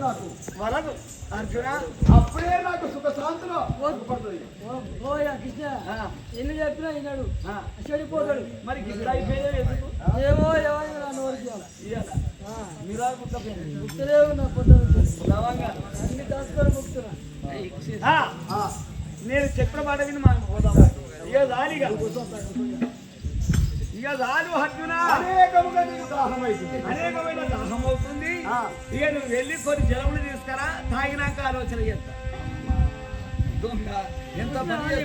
నాకు వలదు. అర్జున అప్పుడే నాకు సుఖ శాంతులు ఎన్ని చెప్పినా విన్నాడు చెడిపోతాడు. మరి గిట్ల అయిపోయేది ఎందుకు? ఏమో ఇయ్యాల. మీరా. అన్ని దాచుకొని ముక్తున్నా ఆ, నేను చెప్పిన మాట విని మనం పోదాం. ఇక దానిగా ఇక చాలు అర్జున. అనేకముగా నీకు దాహం అవుతుంది అనేకమైన దాహం అవుతుంది. ఇక నువ్వు వెళ్ళి కొన్ని జలములు తీసుకురా తాగినాక ఆలోచన చేస్తా. దొంగ ఎంత పని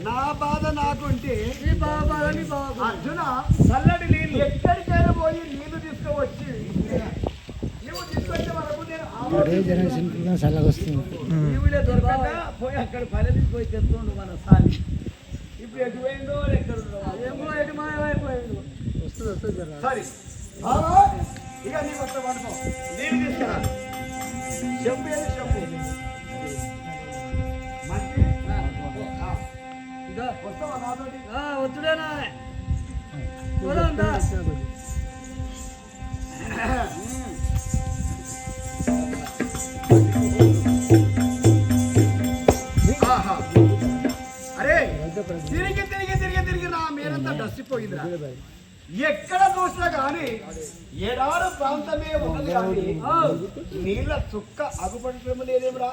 నీ బాధ నాకు అంటే నీ బావ బావ నీ బావ బావ. అర్జున చల్లటి నీళ్ళు. ఎక్కడికైనా పోయి నీళ్ళు తీసుకువచ్చి నువ్వు తీసుకొచ్చే వరకు నేను. నీవులే దొరకక పోయి అక్కడ పల్లెకి పోయి తెస్తుండు మన సాలి. సరే. ఇక నీ కొత్త పడుకో నీళ్ళు తీసుకురా చెప్పు ఏది చెప్పు. మంచి? ఆ, వస్తావా నాతోటి? వచ్చుడేనా ఎక్కడ చూసినా కానీ ఏడాడు ప్రాంతమే ఉన్నది కానీ నీళ్ళ చుక్క అగుపడటం లేదేమిరా?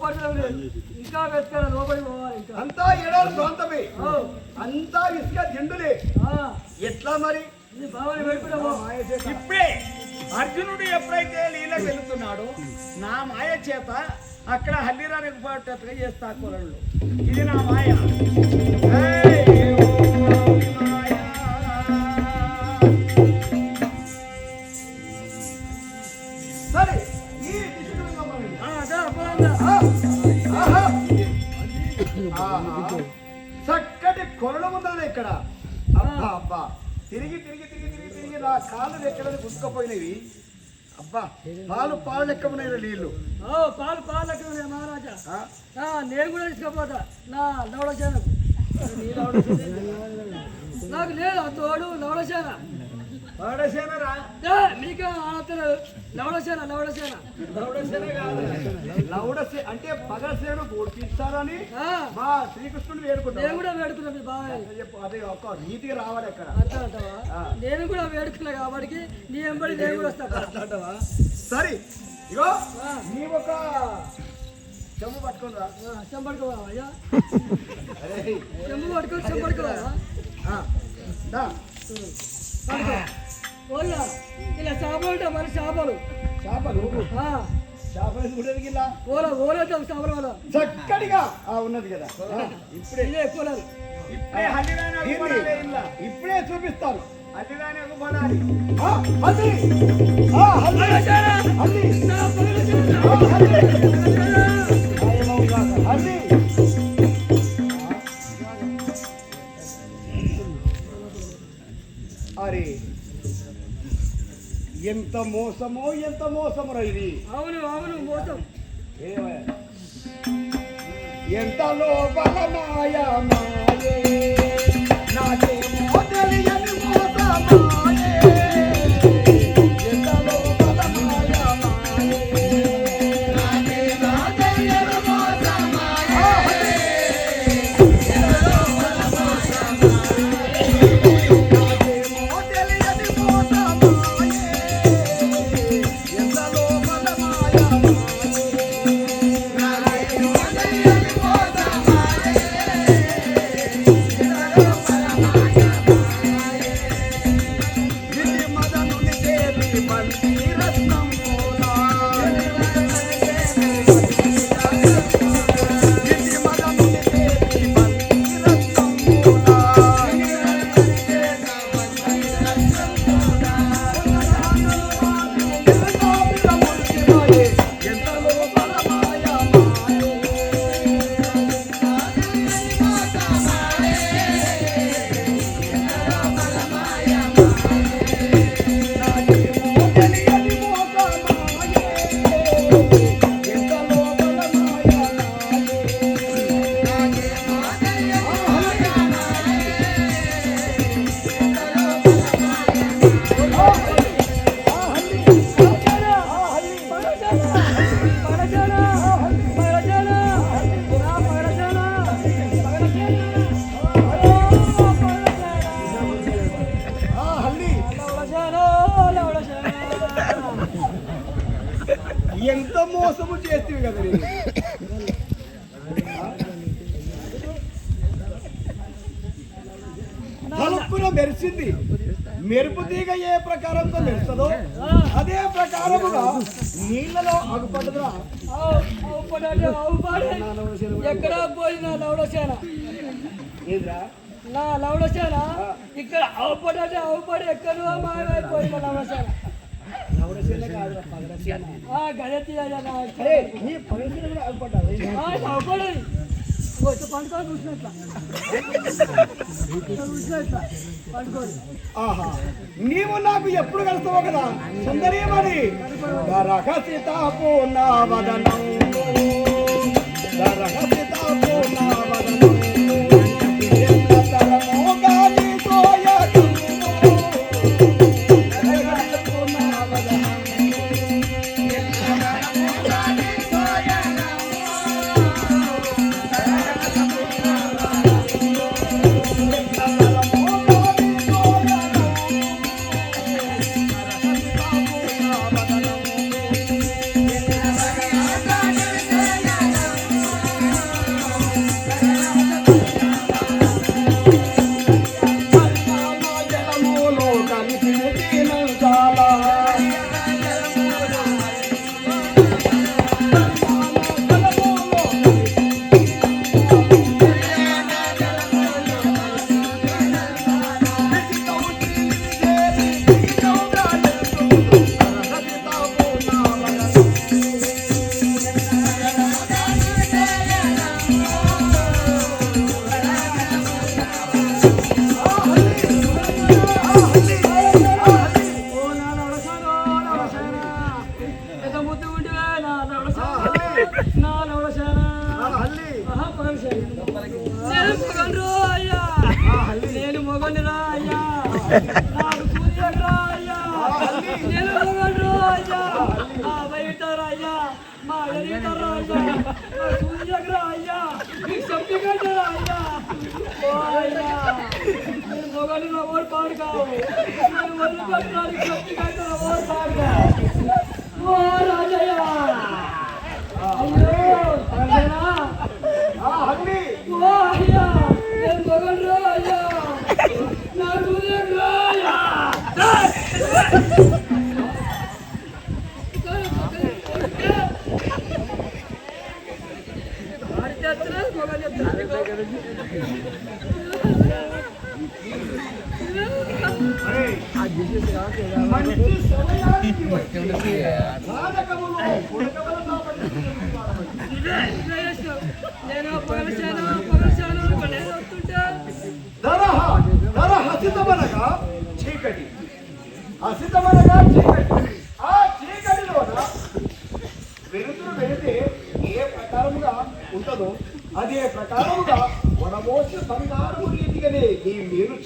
పడడం లేదు. ఇంకా వెతకాలి లోపలికి పోవాలి అంతా ఏడాడు ప్రాంతమే. అంతా ఇసుక దిండులే ఆ, ఎట్లా మరి? ఇప్పుడే అర్జునుడు ఎప్పుడైతే నీళ్ళకి వెళుతున్నాడో నా మాయ చేత అక్కడ హల్లిరానికి పోయేటట్టుగా చేస్తా కూరళ్ళు. ఇది నా మాయ. సరే ఈ. చక్కటి కొరలు ఉన్నది ఇక్కడ. అబ్బా అబ్బా. తిరిగి తిరిగి తిరిగి తిరిగి తిరిగి నా కాళ్ళు ఎక్కడ గుంతుకపోయినవి అబ్బా పాలు పాలు లెక్క ఉన్నాయి నీళ్ళు ఓ, పాలు పాలు లెక్క ఉన్నాయి మహారాజా. నేను కూడా తీసుకుపోతా. నా లవడశాన. నాకు లేదు ఆ తోడు లవడశాన. వాడసేనరా మీకే ఆడతలేదు లవడశాన లవడశాన వాడసేన కాదు. లౌడసే అంటే పగసేను పూర్తిస్తారని మా శ్రీకృష్ణుడు నేను వేడుకుంటాడు కూడా వేడుకున్నా మీ బాబాయ్. అదే ఒక రీతిగా రావాలి అక్కడ. అంటావా నేను కూడా వేడుకున్నా కాబట్టి నీ ఎంబడి నేను కూడా వస్తా. అంటావా సరే ఇగో. నీ ఒక చెమ్ము పట్టుకుని రా. చెంబడుకోవా అయ్యా? చెంబు పట్టుకొని చెంబడుకోవా ఆ, ఓయ్యా ఇలా చేపలు ఉంటాయి మరి చేపలు. చేపలు? ఆ, చేపలు ఇలా ఓల చక్కటిగా. ఆ ఉన్నది కదా. ఇప్పుడే. ఇదే కూలరు. ఇప్పుడే చూపిస్తాను. అగ్గుపడాలి ఎంత మోసమో ఎంత మోసమో ఇది? అవును అవును మోసం? ఎంత లోపల మాయ మాయే? నాకేమో మోసము చేస్తుంది కదా తలుపున మెరిసింది. మెరుపు తీగ ఏ ప్రకారంతో మెరుస్తుందో అదే ప్రకారముగా నీళ్ళలో అగుపడదురా. ఎక్కడ పోయి నా లవడసేన నా లవడసేన ఇక్కడ ఆవు పడాలి ఆవు పడి ఎక్కడో మాయమైపోయి నా లవడసేన పండుకొని చూసినట్ల చూసినట్ల పండుకోని. ఆహా నీవు నాకు ఎప్పుడు కలుస్తావు కదా? సుందరీమణి రహసిత పూర్ణవదనం రహసిత పూర్ణవదనం ఎన్నతరమో మా ఎరిటరా అయ్యా మా సూర్యగ్రా అయ్యా నీకు శక్తి కట్టరా అయ్యా ఓ అయ్యా నేను మొగని నా ఓడి పాడు కావు నేను వదిలిపెట్టడానికి శక్తి కట్టరా ఓడి పాడు కావు ఓ రాజయ్య అయ్యో రాజయ్య ఓ అయ్యా నేను మొగన్రు అయ్యా నా సూర్యగ్రా అయ్యా వాడి చేస్తున్నారు మొగలు చెప్తున్నారు మంచి సమయానికి వచ్చి నాటకములో పుడకముల కాబట్టి ఇదే ఇదే చేస్తావు. నేను పగలశాను పగలశాను అనుకో నేను వస్తుంటే దరహ దర హసితమనగా చీకటి హసితమనగా చీకటి ఆ చీకటిలోన వెలుతురు వెళితే ఏ ప్రకారముగా ఉంటుందో అదే ప్రకారముగా వడమోసి బంగారము రీతిగానే ఈ మేలు ఛాయ ఆహా.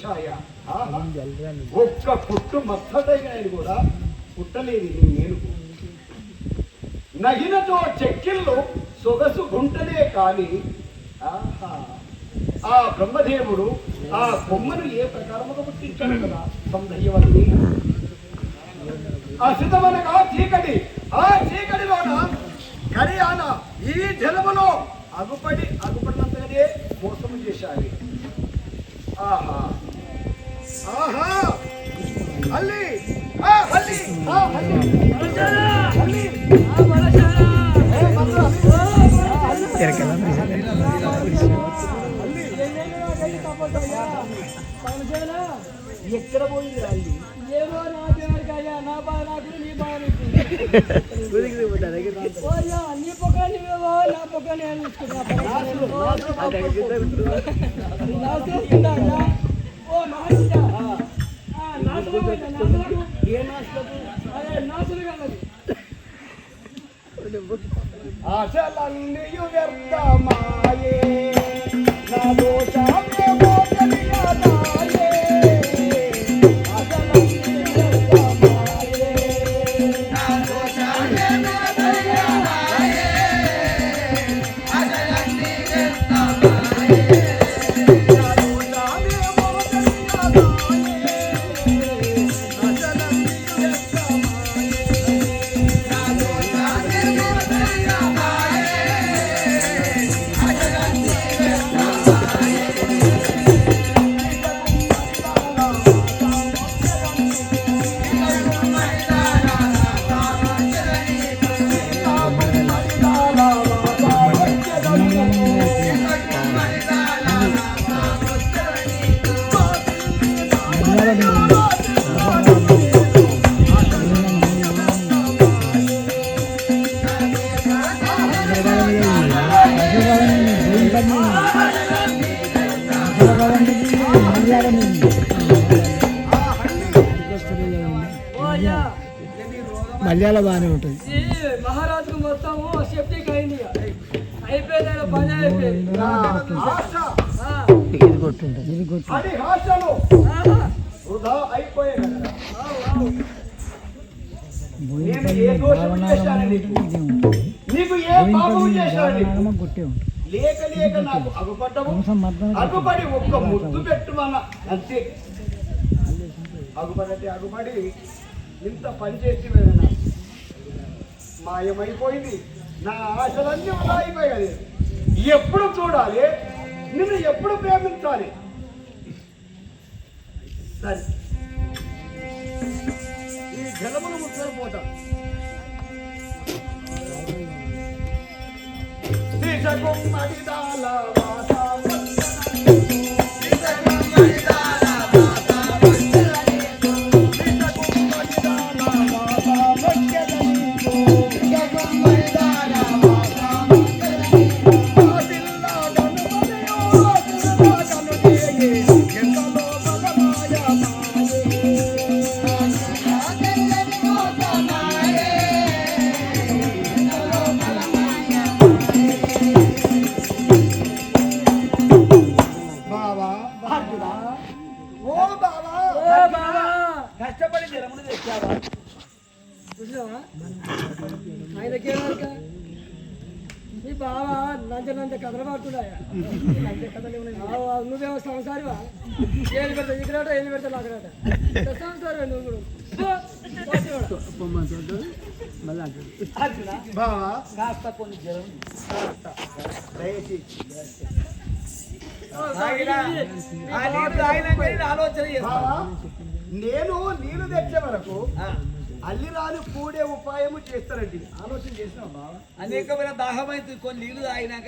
ఒక్క పుట్టు ఆయన కూడా పుట్టలేదు మేలుకు నగినతో చెక్కిళ్ళు సొగసు గుంటనే కాని ఆ బ్రహ్మదేవుడు ఆ బొమ్మను ఏ ప్రకారముగా పుట్టించాడు కదా? సౌందర్యవతి ఆ సిద్ధమనగా చీకటి. ఆ చీకటిలోన కరియాన ఈ జలములో అగుపడి అగుపడినంతగానే మోసము చేశారు ఆహా. ఆహా అల్లి ఆ అల్లి ఆ అల్లి పగలశానా అల్లి ఆ పగలశానా ఏ మంత్ర పగలశానా ఎక్కడ పోయింది అల్లి ఏమో నా పేరుకి అయ్యా నా బాధ నాకు నీ బాధ నీకు. ఓ అయ్యా నీ పొగ నువ్వేవో నా పొగ నేను తీసుకుంటున్నా నాశనం వ్యర్థమాయే నా దోషమే మొత్తము అయింది ఇక. అయిపోయింది ఆయన పని అయిపోయింది. ఏ చేశాను లేక లేక నాకు అగుపడ్డము? అగుపడి ఒక్క ముద్దు పెట్టుమన్న అంతే. అగుపడంటే అగుపడి. ఇంత పని చేసి మాయమైపోయింది. నా ఆశలన్నీ అలా అయిపోయాయి. ఎప్పుడు చూడాలి? నిన్ను ఎప్పుడు ప్రేమించాలి? సరే. ఈ జలమును ముద్దలు పోతాం. అడిదాల వాస ఆయనకేమనుక? నీ బావా నంచ నంచ కథలు పడుతున్నాయా? నువ్వేమో సంసారివా? ఏది పెడతా ఇక్కడట ఏది పెడతా అక్కడట సంసారం నువ్వు కూడా? నేను నీళ్ళు తెచ్చే వరకు అల్లిరాలు కూడే ఉపాయము చేస్తారండి. ఆలోచన చేసినా బావా? అనేకమైన దాహమైతే కొన్ని నీళ్ళు తాగినాక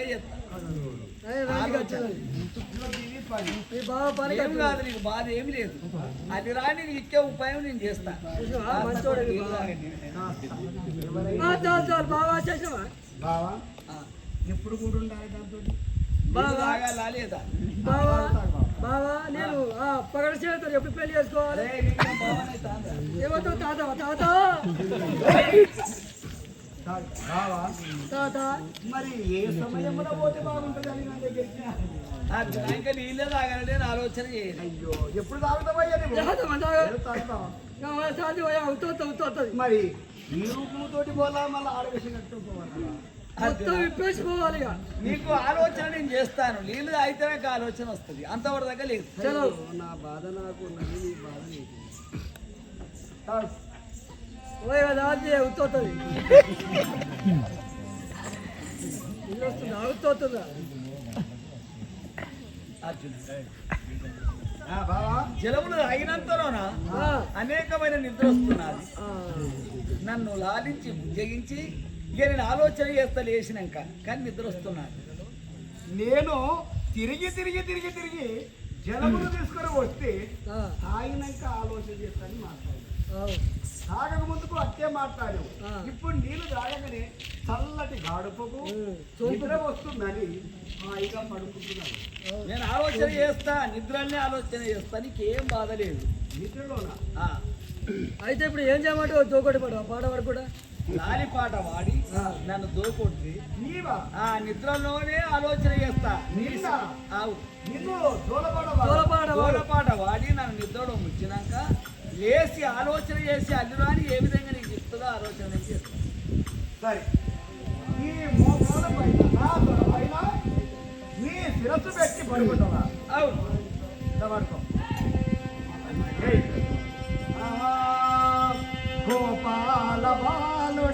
ఏం కాదు నీకు బాధ ఏమి లేదు. అది రాని నీకు ఇచ్చే ఉపాయం నేను చేస్తా. చూసినావా? మంచోడే నీ నీళ్ళు బావ. తాగండి. ఆ, చాలు చాలు బావా చేసినావా? బావా ఆ, ఎప్పుడు కూడా ఉండాలి దాంతో. తాగాలా లేదా? బావా. బావా నేను ఆ పగడ చేస్తాను ఎప్పుడు పెళ్ళి చేసుకోవాలి? ఏమవుతావు తాత తాత. బావా తాత. మరి ఏ సమయంలో పోతే బాగుంటుందని నా దగ్గరికి ఇంకా నీళ్ళే తాగాలని నేను ఆలోచన చేయను అయ్యో ఎప్పుడు అవుతుంది అవుతుంది మరి ఈ రూపంతోటి పోలా మళ్ళీ ఆడవేసినట్టు పోవాలా? మొత్తం విప్పేసిపోవాలి నీకు ఆలోచన నేను చేస్తాను. నీళ్ళు తాగితే నాకు ఆలోచన వస్తుంది. అంతవరకు దాకా లేదు. చలో. నా బాధ నాకు ఉన్నది నీ బాధ నీకు. అవుతుంది ఇది వస్తుంది? అవుతుందా అర్జున. ఆ, బావా జలములు తాగినంతలోన అనేకమైన నిద్ర వస్తున్నది. నన్ను లాలించి బుజ్జగించి ఇక నేను ఆలోచన చేస్తా లేచినాక కానీ నిద్ర వస్తున్నది నేను తిరిగి తిరిగి తిరిగి తిరిగి జలములు తీసుకొని వస్తే తాగినాక ఆలోచన చేస్తాను మాట్లాడు తాగక ముందుకు అట్టే మాట్లాడు. ఇప్పుడు నీళ్ళు తాగగానే చల్లటి గాడుపుకు. నిద్ర వస్తుందని హాయిగా పడుకుంటున్నాను నేను ఆలోచన చేస్తా నిద్రల్ని ఆలోచన చేస్తా నీకేం బాధ లేదు. నిద్రలోన? అయితే ఇప్పుడు ఏం చేయమంటావు? దోకొట్టి పడవా వరకు కూడా. లాలి పాట వాడి నన్ను దోకొట్టి నీవా? ఆ నిద్రలోనే ఆలోచన చేస్తా. దోలపాట వాడు. నన్ను నిద్రలో ముంచినాక లేచి ఆలోచన చేసి అల్లురాని ఏ విధంగా నీకు చెప్తుందో ఆలోచన నేను చేస్తాను సరే. ఈ మోకాల పైన నా తల పైన నీ శిరస్సు పెట్టి పడుకుంటావా? అవును. పడుకో. ఆహా. ગોપાલ બાલ